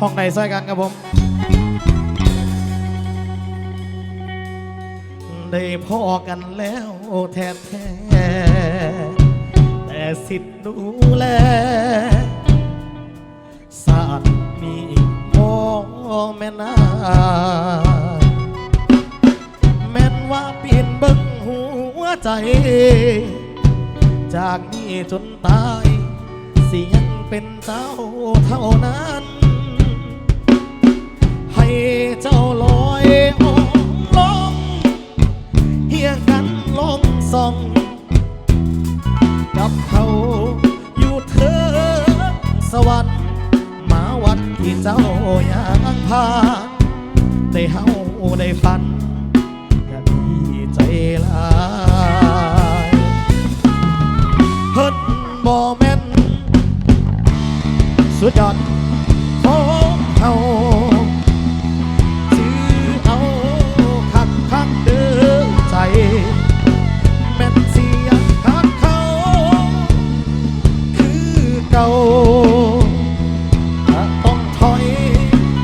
ห้องไหนซอยกันครับผม ได้พอกันแล้วแท้แท้แต่สิทธิ์ดูแลสาดมีโมแม่นาแม่นว่าเปลี่ยนบิ้งหัวใจ จากนี้จนตาย สิยังเป็นเจ้าเท่านั้น ให้เจ้าลอยองลงเฮียกันลงส่อง กับเขาอยู่เธอสวรรค์มาวันที่เจ้ายังพาได้เฮาได้ฝัน เก่าถ้าต้องถอย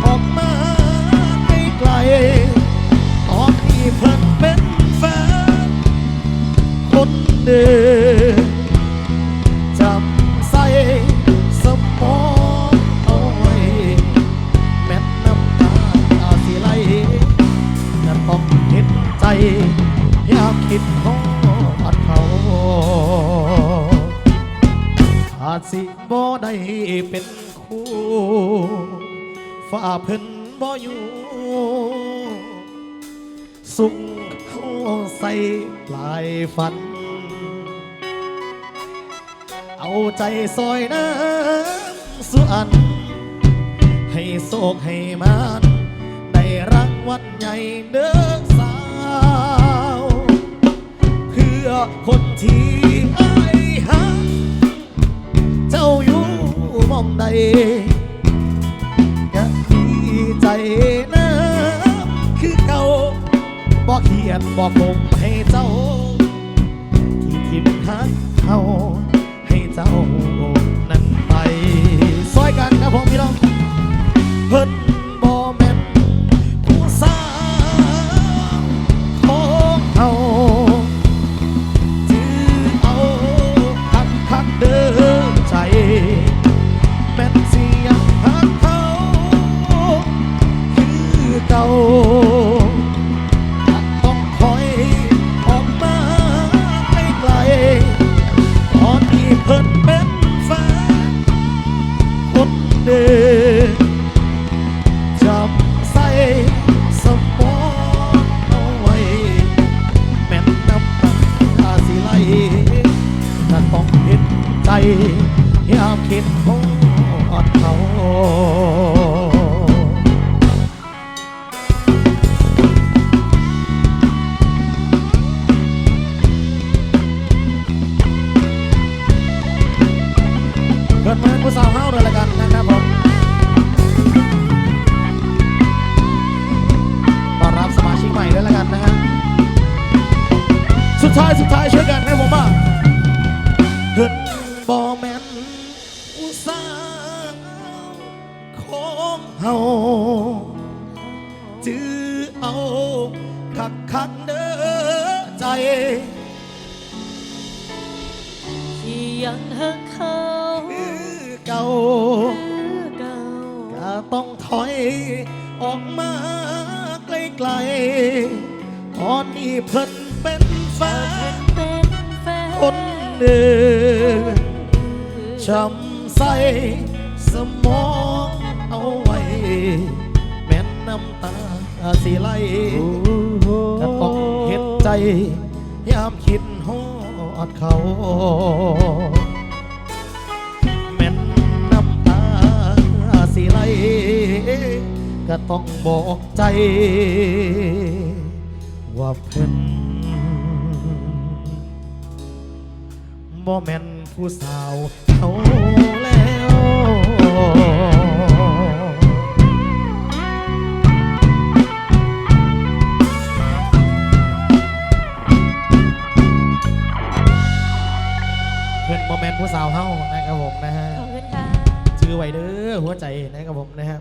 ออกมาไกลๆตอนที่เพิ่นเป็นแฟนคนเดิมจำใส่สมองเอาไว้แม้นน้ำตาสิไหลจะต้องเห็นใจ อยากคิดทอ จสิบ่ได้เป็นคู่ฝ่าเพิ่นบ่อยู่ สุขเขาใส่ปลายฝัน เอาใจซอยน้ำสุอัน ให้โศกให้มันได้รางวัลใหญ่เด้อสาว เพื่อคนที่ องใดก็ดีใจนะคือเก่าบอกเขียนบอกคงให้เจ้า ที่ทิมหักเขาให้เจ้า เก่า ดมาผู้สาวเฮาเลยละกันนะครับผมต้อนรับสมาชิกใหม่ด้วยละกันนะฮะสุดท้ายสุดท้ายช่วยกันให้ผมบ้างเฮินบอแมนอุตสาห์ของเฮาจื้อเอาคักคักเด้อใจที่ยังหักเขา เก่าคือเก่าก็ต้องถอยออกมาไกลๆตอนนี้เพิ่นเป็นแฟนเป็นแฟนคนเดิมช้ำใส่สมองเอาไว้ แม่นน้ำตาสิไหลก็ต้องเห็นใจ ยามคิดฮอดเขา สิไลก็ต้องบอกใจ ว่าเพิ่นบ่แม่นผู้สาวเขาแล้วเพิ่อนโมเมนต์ผู้สาวเฮานะครับผมนะฮะ ขอบคุณค่ะ ชื่อไว้เด้อหัวใจนะครับผมนะฮะ